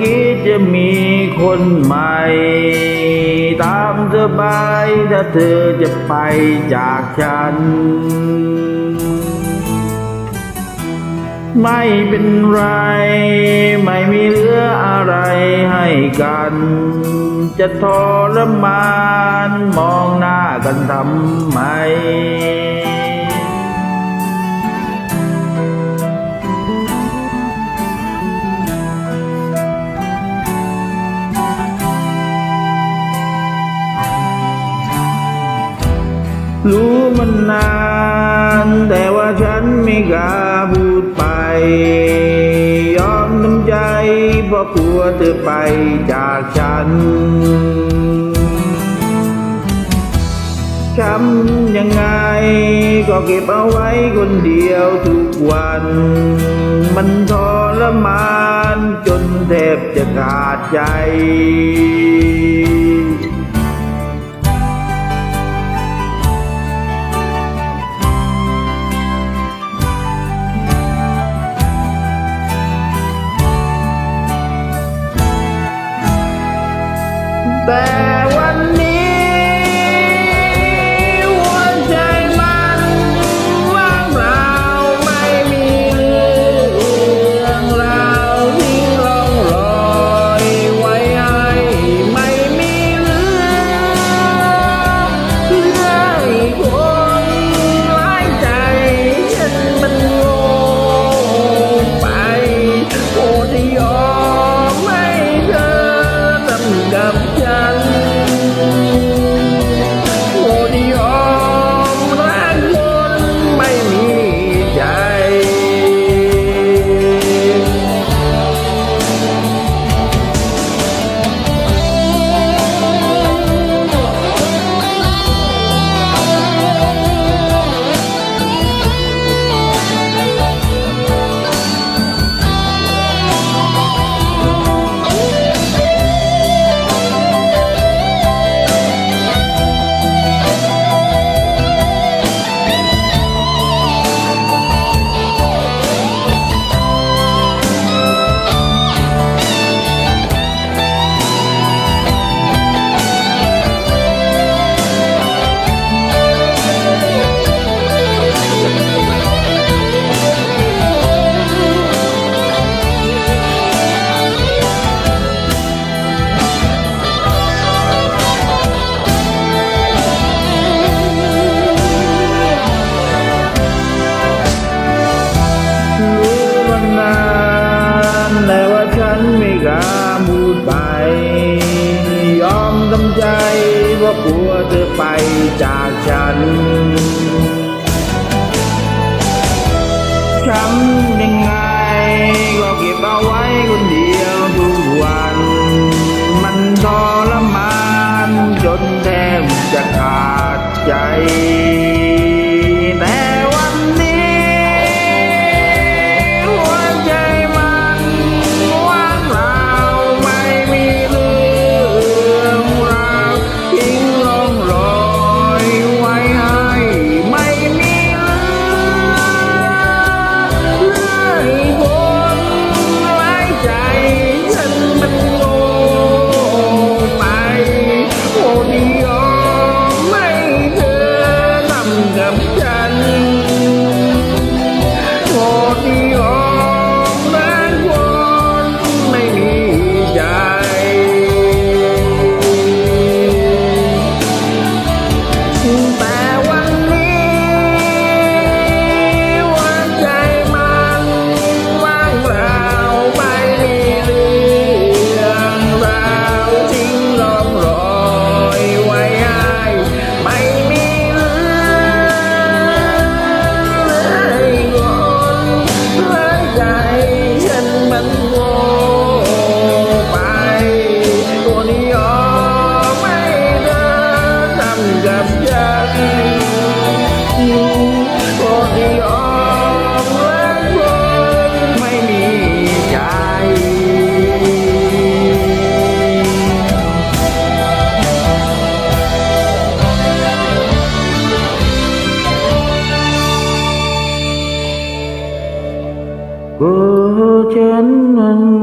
คิดจะมีคนใหม่ ตามสบายถ้าเธอจะไปจากฉัน ไม่เป็นไร ไม่มีเหลืออะไรให้กัน จะทรมานมองหน้ากันทำไม รู้มันนาน แต่ว่าฉันไม่กล้าพูดไป ยอมทำใจ เพราะกลัวเธอไปจากฉันช้ำยังไง ก็เก็บเอาไว้คนเดียวทุกวัน มันทรมานจนแทบจะขาดใจ แไป ยอมทำใจเพรากลัวเธอไปจากฉันช้ำยังไงก็เก็บเอาไว้คนเดียวทุกวัน มันทรมานจนแทบจะขาดใจ chén